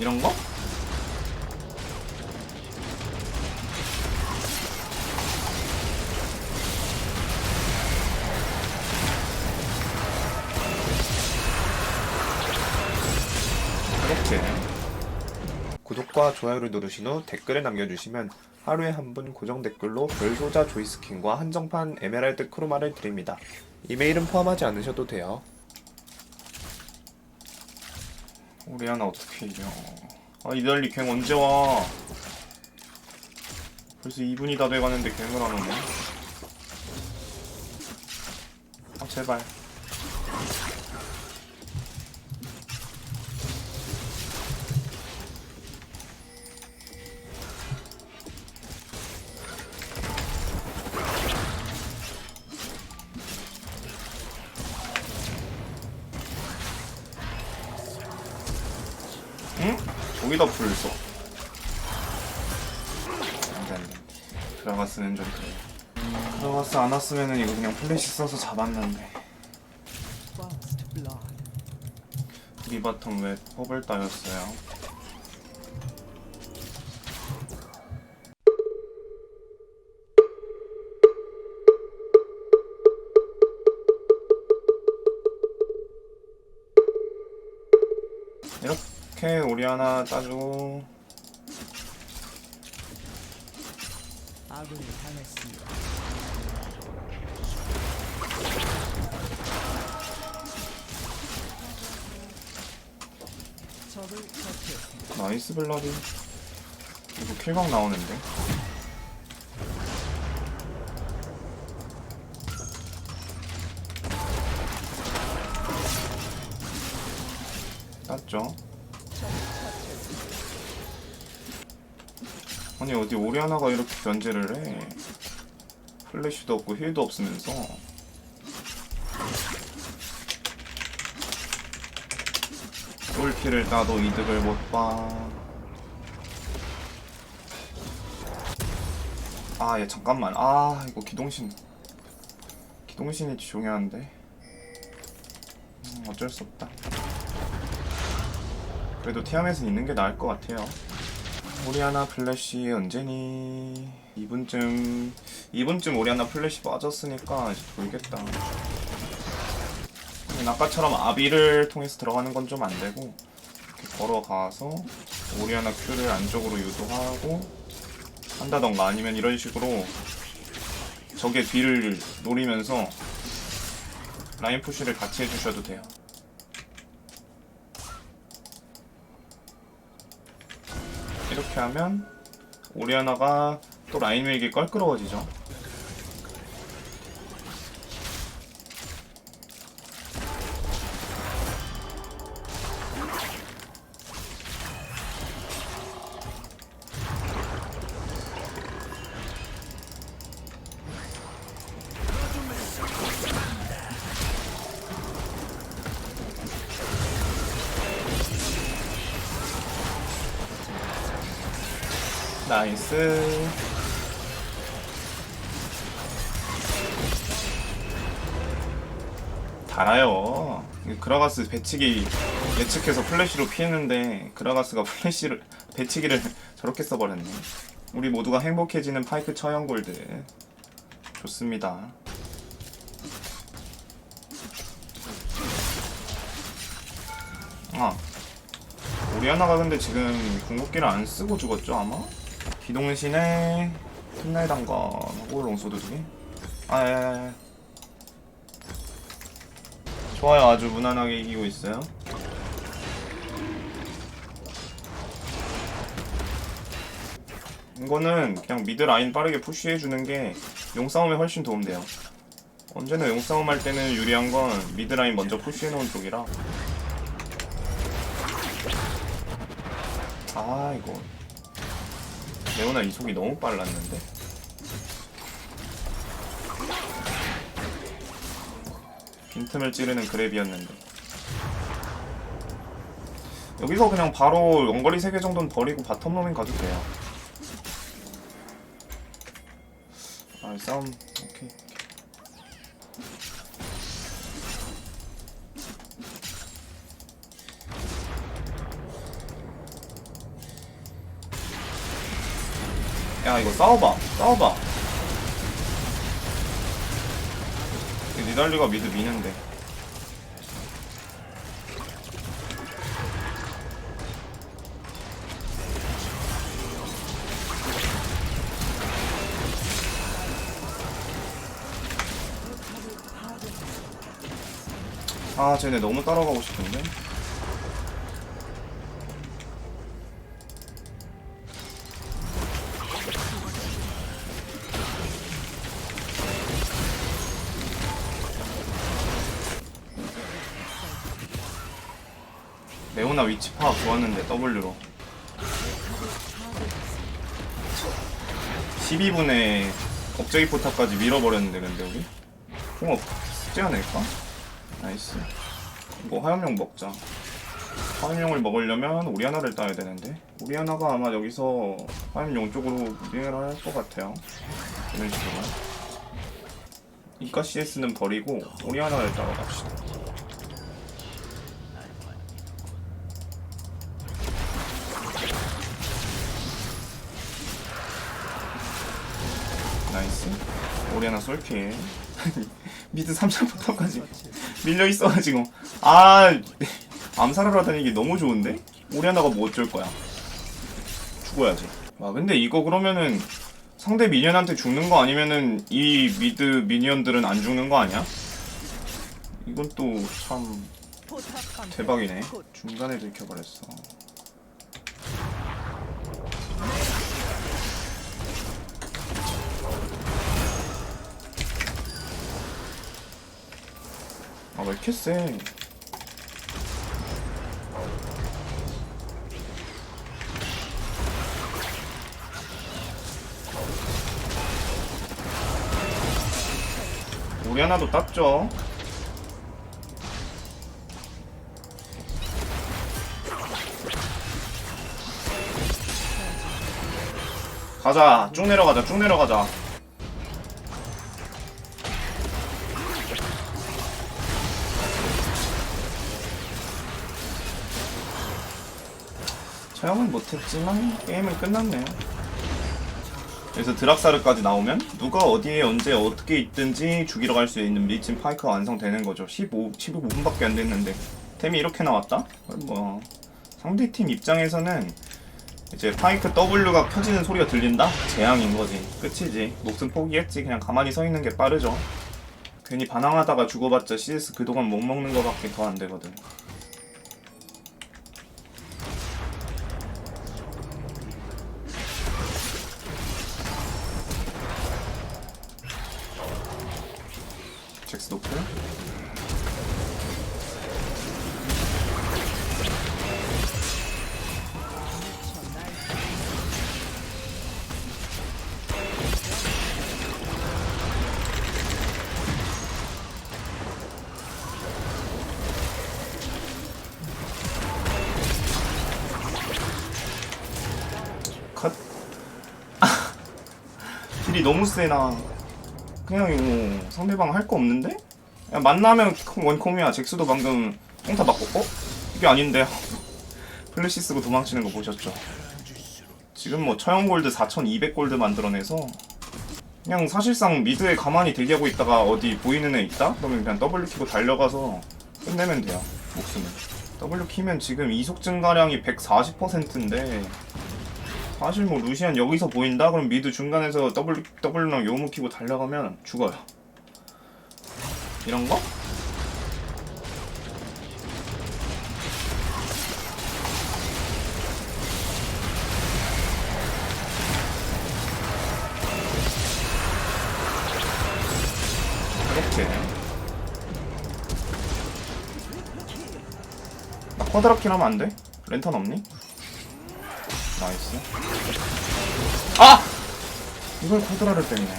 이런 거? 이렇게 구독과 좋아요를 누르신 후 댓글을 남겨주시면 하루에 한 분 고정 댓글로 별소자 조이스킨과 한정판 에메랄드 크로마를 드립니다. 이메일은 포함하지 않으셔도 돼요. 우리 하나 어떻게 이겨? 아 이달리 갱 언제 와? 벌써 2분이 다 돼가는데 갱을 안 오네. 아 제발. 응? 거기다 불을 써. 드라가스는 좀 그래. 드라가스 안 왔으면은 이거 그냥 플래시 써서 잡았는데. 리바텀 왜 퍼블 따였어요? 이렇게 우리 하나 따주고 아군이 당했습니다. 적을 처치했습니다. 나이스 블라디 이거 킬각 나오는데 땄죠 아니 어디 오리아나가 이렇게 견제를 해 플래시도 없고 힐도 없으면서 솔킬을 따도 이득을 못봐 아, 얘 잠깐만. 아, 이거 기동신. 기동신이 중요한데. 음, 어쩔 수 없다. 그래도 티아멧은 있는 게 나을 것 같아요. 오리아나 플래시 언제니? 2분쯤 2분쯤 오리아나 플래시 빠졌으니까 이제 돌겠다. 아까처럼 아비를 통해서 들어가는 건 좀 안 되고 이렇게 걸어가서 오리아나 큐를 안쪽으로 유도하고 한다던가 아니면 이런 식으로 적의 뒤를 노리면서 라인 푸시를 같이 해주셔도 돼요. 이렇게 하면 오리아나가 또 라인 웨이기 껄끄러워지죠. 나이스. 달아요. 이 그라가스 배치기 예측해서 플래시로 피했는데 그라가스가 플래시를 배치기를 저렇게 써버렸네. 우리 모두가 행복해지는 파이크 처형 골드 좋습니다. 아 우리 하나가 근데 지금 궁극기를 안 쓰고 죽었죠 아마? 기동신에 틈날 단검하고 롱소드 두개 아 예, 예, 예. 좋아요. 아주 무난하게 이기고 있어요. 이거는 그냥 미드 라인 빠르게 푸시해주는 게 용싸움에 훨씬 도움돼요. 언제나 용싸움 할 때는 유리한 건 미드 라인 먼저 푸시해놓은 쪽이라. 아 이거 레오나 이속이 너무 빨랐는데. 빈틈을 찌르는 그랩이었는데. 여기서 그냥 바로 원거리 3개 정도는 버리고 바텀 로밍 가도 돼요. 아 싸움 야 이거 싸워봐. 싸워봐. 이 니달리가 미드 미는데. 아 쟤네 너무 따라가고 싶은데 레오나 위치 파악 좋았는데 W로. 12분에 업적이 포탑까지 밀어버렸는데 근데 우리 공 없지 않을까? 나이스. 이거 화염용 먹자. 화염용을 먹으려면 우리하나를 따야 되는데 우리하나가 아마 여기서 화염용 쪽으로 무빙을 할 것 같아요. 이런 식으로. 이가 CS는 버리고 우리하나를 따러 갑시다 나이스. 오리아나 솔킬. 미드 3차부터까지 밀려 있어가지고 아 암살하러 다니기 너무 좋은데? 오리아나가 뭐 어쩔 거야? 죽어야지. 와 근데 이거 그러면은 상대 미니언한테 죽는 거 아니면은 이 미드 미니언들은 안 죽는 거 아니야? 이건 또 참 대박이네. 중간에 들켜버렸어 아왜 이렇게 세? 우리 하나도 땄죠. 가자. 쭉 내려가자. 쭉 내려가자. 처형은 못했지만 게임은 끝났네요. 그래서 드락사르까지 나오면 누가 어디에 언제 어떻게 있든지 죽이러 갈 수 있는 밀진 파이크가 완성되는 거죠. 15, 15분밖에 안 됐는데 템이 이렇게 나왔다? 뭐 상대 팀 입장에서는 이제 파이크 W가 켜지는 소리가 들린다? 재앙인 거지. 끝이지. 목숨 포기했지. 그냥 가만히 서 있는 게 빠르죠. 괜히 반항하다가 죽어봤자 CS 그동안 못 먹는 거밖에 더 안 되거든. 컷 딜이 너무 세나 그냥 이거 상대방 할 거 없는데? 야, 만나면 원콤이야. 잭스도 방금 꽁타 맞고, 어? 이게 아닌데. 플래시 쓰고 도망치는 거 보셨죠? 지금 뭐 처형 골드 4200골드 만들어내서 그냥 사실상 미드에 가만히 대기하고 있다가 어디 보이는 애 있다? 그러면 그냥 W 키고 달려가서 끝내면 돼요. 목숨을. W 키면 지금 이속 증가량이 140%인데 사실 뭐 루시안 여기서 보인다? 그럼 미드 중간에서 W, W랑 요무 키고 달려가면 죽어요. 이런 거? 이렇게 나 쿼드라킬 하면 안 돼? 랜턴 없니? 나이스. 아! 이걸 쿼드라를 때리네.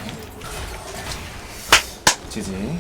지지